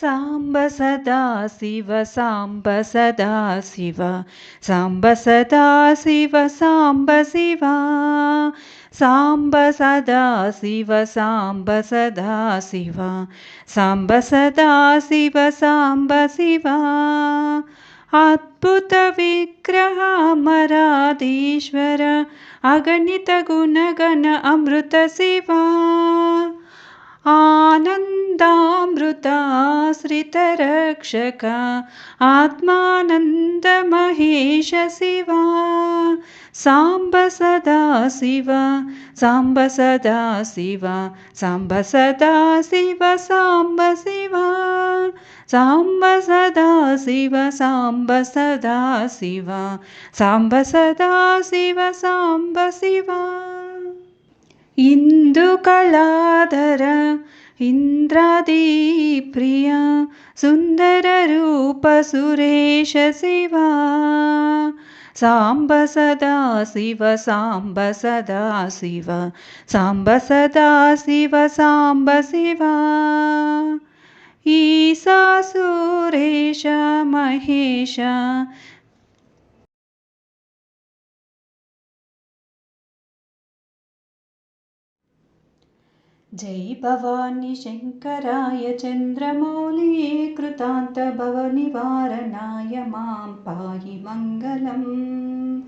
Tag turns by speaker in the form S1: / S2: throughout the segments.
S1: साम्ब सदा शिव साम्ब सदा शिव साम्ब सदा शिव साम्ब शिव साम्ब सदा शिव साम्ब सदा शिव साम्ब सदा शिव साम्ब शिव अद्भुतविग्रह अमराधीश्वर अगणितगुणगण अमृत शिवा आनन्दामृताश्रितरक्षक आत्मानन्दमहेश शिवा साम्ब सदा शिव साम्ब सदा शिव साम्ब सदा शिव साम्ब शिव साम्ब सदा शिव साम्ब सदा शिव साम्ब सदा शिव साम्ब शिव इन्दुकलाधर इन्द्रादिप्रिय सुन्दररूप सुरेश शिवा साम्ब सदा शिव साम्ब सदा शिव साम्ब सदा शिव साम्ब शिव ईसा सुरेश महेश जय भवानि शङ्कराय चन्द्रमौलिये कृतान्तभवनिवारणाय मां पाहि मङ्गलम्।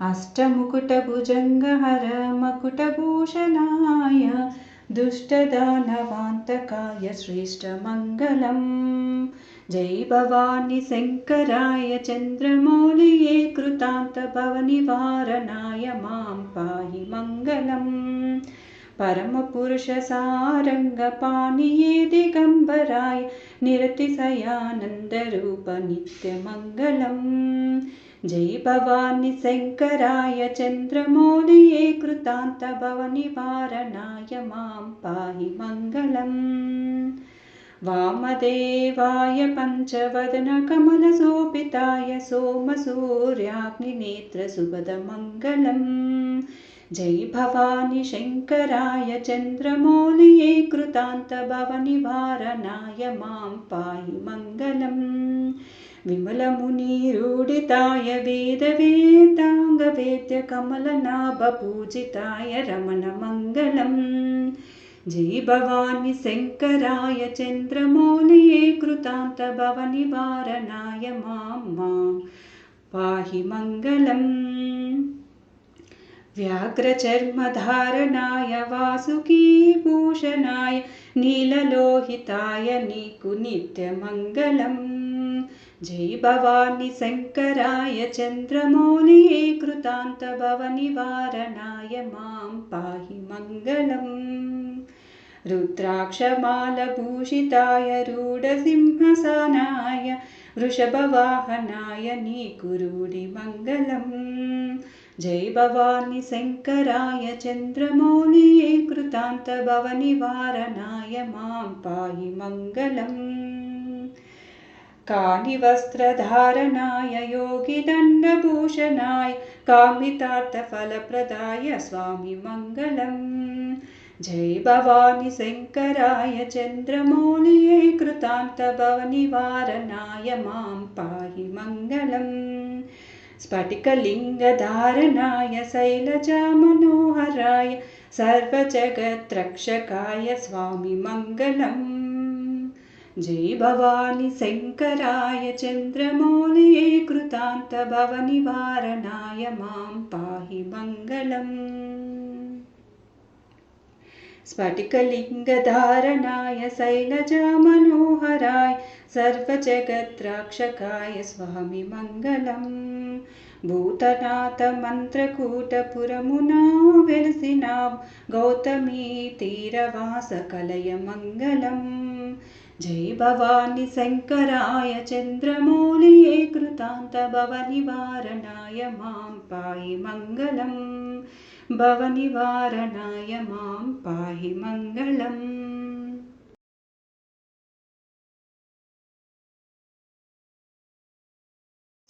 S1: अष्टमुकुटभुजङ्गहर मकुटभूषणाय दुष्टदानवान्तकाय श्रेष्ठमङ्गलम्। जय भवानि शङ्कराय चन्द्रमौलिये कृतान्तभवनिवारणाय मां पाहि मङ्गलम् परमपुरुषसारङ्गपाणिये दिगम्बराय निरतिशयानन्दरूप नित्यमङ्गलम् जय भवानि शङ्कराय चन्द्रमौलिये कृतान्तभवनिवारणाय मां पाहि मङ्गलम्। वामदेवाय पञ्चवदनकमलशोभिताय सोमसूर्याग्निनेत्रसुभदमङ्गलम् जय भवानि शङ्कराय चन्द्रमौलिये कृतान्तभवनिवारणाय मां पाहि मङ्गलम्। विमलमुनिरूढिताय वेदवेदाङ्गवेद्यकमलनाभपूजिताय रमणमङ्गलम्। जय भवानि शङ्कराय चन्द्रमौलिये कृतान्तभवनिवारणाय मां मां पाहि मङ्गलम् व्याघ्रचर्मधारणाय वासुकीभूषणाय नीललोहिताय निकुनित्यमङ्गलम्। जय भवानि शङ्कराय चन्द्रमौलिये कृतान्तभवनिवारणाय मां पाहि मङ्गलम्। रुद्राक्षमालभूषिताय रूढसिंहसानाय वृषभवाहनाय नीकुरुडिमङ्गलम् जय भवानि शङ्कराय चन्द्रमौलिये कृतान्तभवनिवारणाय मां पाहि मङ्गलम्। कानिवस्त्रधारणाय योगिदण्डभूषणाय कामितार्थफलप्रदाय स्वामि मङ्गलम्। जय भवानि शङ्कराय चन्द्रमौलिये कृतान्तभवनिवारणाय मां पाहि मङ्गलम् स्फटिकलिङ्गधारणाय शैलजामनोहराय सर्वजगत्रक्षकाय स्वामि मङ्गलम् जय भवानि शङ्कराय चन्द्रमौलिये कृतान्तभवनिवारणाय मां पाहि मङ्गलम्। स्फटिकलिङ्गधारणाय शैलजामनोहराय सर्वजगद्राक्षकाय स्वामि मङ्गलम् भूतनाथमन्त्रकूटपुरमुना वेलसिना गौतमी तीरवासकलय मङ्गलम् जय भवानि शङ्कराय चन्द्रमौलिये कृतान्तभवनिवारणाय मां पाहि मङ्गलम्। भवनिवारणाय मां पाहि मङ्गलम्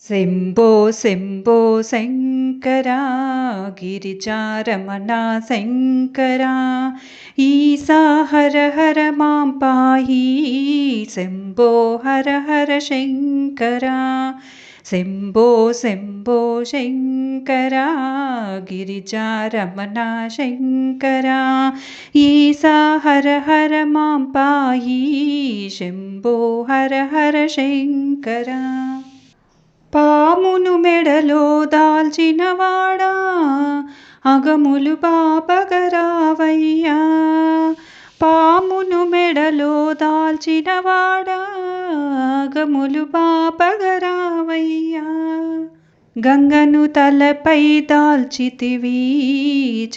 S1: ശംഭോ ശംഭോ ശങ്കരാ ഗിരിജാരമണ ശങ്കരാ ഈസാ ഹര ഹര മാം പാഹി ശംഭോ ഹര ഹര ശങ്കരാ ശംഭോ ശംഭോ ശങ്കരാ ഗിരിജാരമണ ശങ്കരാ ഈസാ ഹര ഹര മാം പാഹി ശംഭോ ഹര ഹര ശങ്കരാ పామును మెడలో దాల్చినవాడా అగములు పాపగరావయ్యా. పామును మెడలో దాల్చినవాడా అగములు పాపగరావయ్యా. గంగను తలపై దాల్చితివి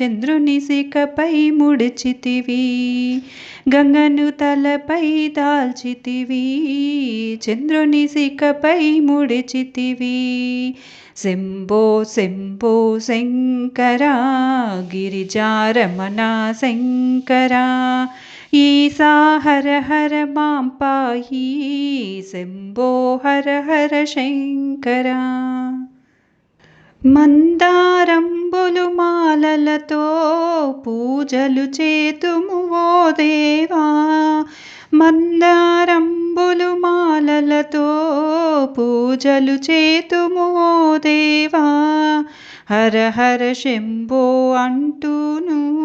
S1: చంద్రుని శిఖపై ముడిచితివి. గంగను తలపై దాల్చితివి చంద్రుని శిఖపై ముడిచితివి. శంభో శంభో శంకరా గిరిజారమణ శంకరా. ఈసా హర హర మాం పాయి శంభో హర హర శంకరా. మందారంబులు మాలలతో పూజలు చేతుము ఓ దేవా. మందారంబులు మాలలతో పూజలు చేతుము ఓ దేవా. హర హర శంభో అంటూను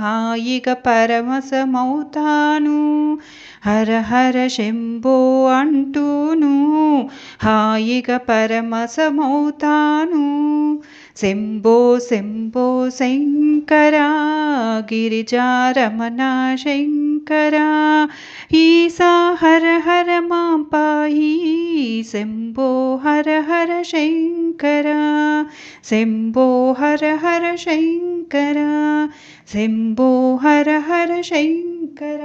S1: హాయిగా పరమసమవుతాను హర హర శంభో అంటూను. హాయిగా పరమసమవుతాను శంభో శంభో శంకరా గిరిజారమణ శంకర. ಶಂಕರ ಈಸಾ ಹರ ಹರ ಮಾಂಪಾಯಿ ಶೆಂಭೋ ಹರ ಹರ ಶಂಕರ ಶೆಂಭೋ ಹರ ಹರ ಶಂಕರ ಶೆಂಭೋ ಹರ ಹರ ಶಂಕರ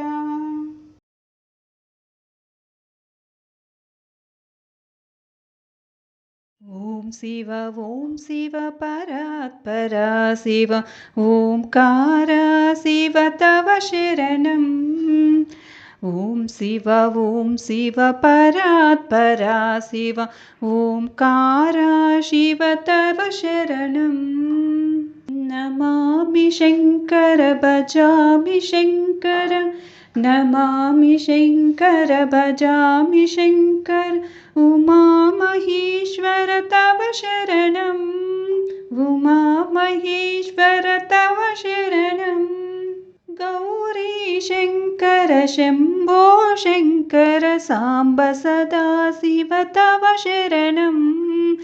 S1: ॐ शिव ॐ शिव परात्परा शिव ओङ्कार शिव तव शरणम्। ॐ शिव ॐ शिव परात्परा शिव ओङ्कार शिव तव शरणम्। नमामि शङ्कर भजामि शङ्कर नमामि शङ्कर भजामि शङ्कर। उमा महेश्वर तव शरणम्। उमा महेश्वर तव शरणम्। गौरी शङ्कर शम्भो शङ्कर साम्ब सदा शिव तव शरणम्।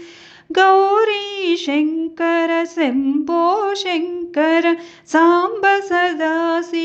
S1: गौरी शङ्कर शम्भो शङ्कर साम्ब सदा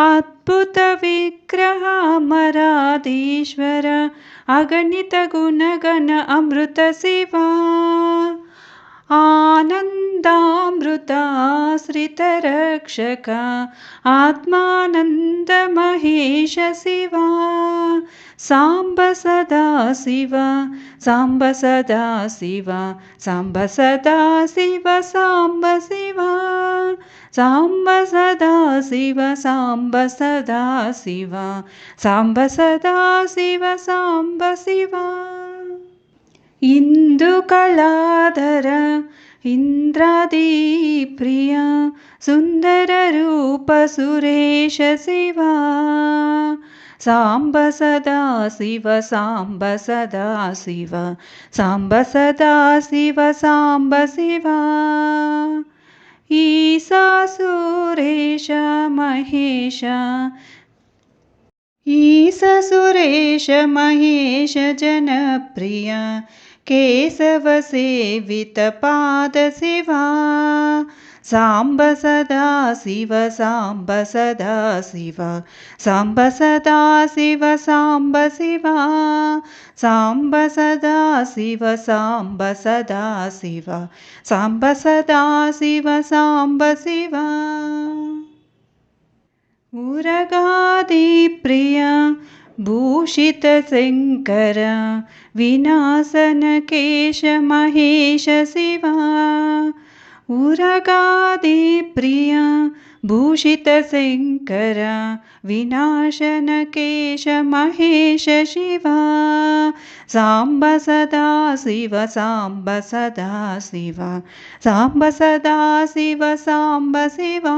S1: अद्भुत विग्रह अमराधीश्वर आनन्दामृताश्रितरक्षक आत्मानन्दमहेश शिवा साम्ब सदा शिव साम्ब सदा शिव साम्ब सदा शिव साम्ब शिव साम्ब सदा शिव साम्ब सदा शिव साम्ब सदा शिव साम्ब शिव इन्दुकलाधर इन्द्रादिप्रिय सुन्दररूप सुरेश शिवा साम्ब सदा शिव साम्ब सदा शिव साम्ब सदा शिव साम्ब शिव ईसा सुरेश महेश ईश सुरेश महेश जनप्रिय केशवसेवितपादशिवा साम्ब सदा शिव साम्ब सदा शिव साम्ब सदा शिव साम्ब शिवा साम्ब सदा शिव साम्ब सदा शिव साम्ब सदा शिव साम्ब शिवा उरगादिप्रिय भूषितशङ्कर महेश शिवा उरगादिप्रिया भूषितशङ्कर महेश शिवा साम्ब सदा शिव साम्ब सदा शिव साम्ब सदा शिव साम्ब शिवा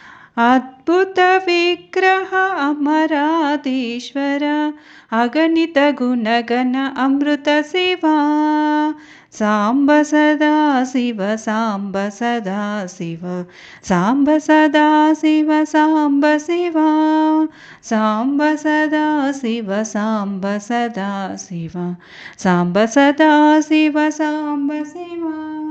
S1: अद्भुतविग्रह अमराधीश्वर अगणितगुणगण अमृतशिवा। साम्ब सदा शिव साम्ब सदा शिव साम्ब सदा शिव साम्ब शिवा। साम्ब सदा शिव साम्ब सदा शिव। साम्ब सदा शिव साम्ब शिवा